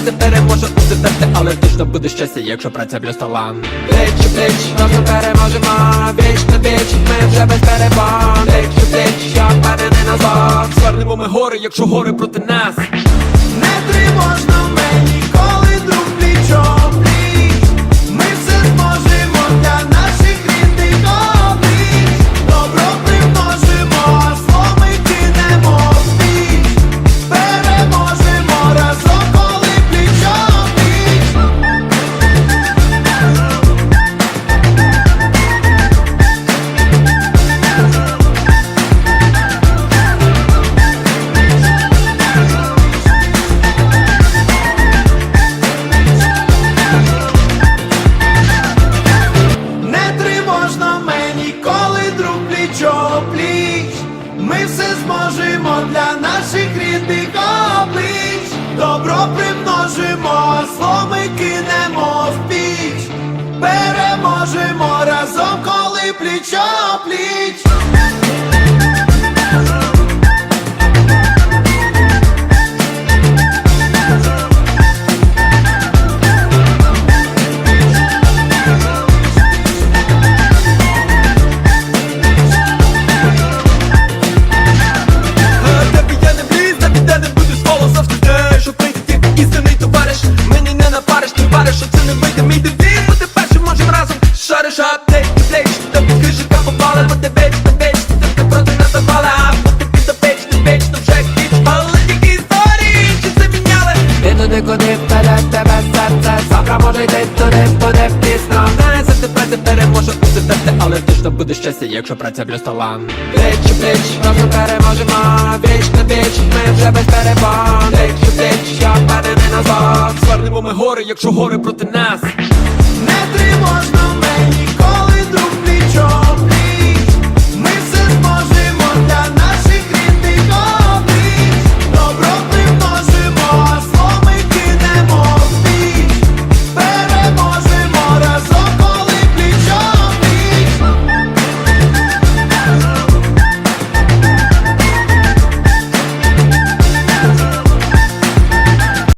Праця переможе у тести, Але точно буде щастя, якщо праця плюс талант Плеч у плеч, разом переможемо. Віч на віч, ми вже без перебан Плеч у я впевнений на зло Звернемо ми гори, якщо гори проти нас. Не тривожно Переможемо разом, коли плічо пліч. Куди вперед тебе серце Завтра може йти туди, буде пізно Знає, за тебе праця переможе у тебе Але точно буде щастя, якщо праця плюс талант Плеч у плеч, разом переможемо Віч на віч, ми вже без перебон Плеч у я впевнений на зло Звернемо ми гори, якщо гори проти нас Не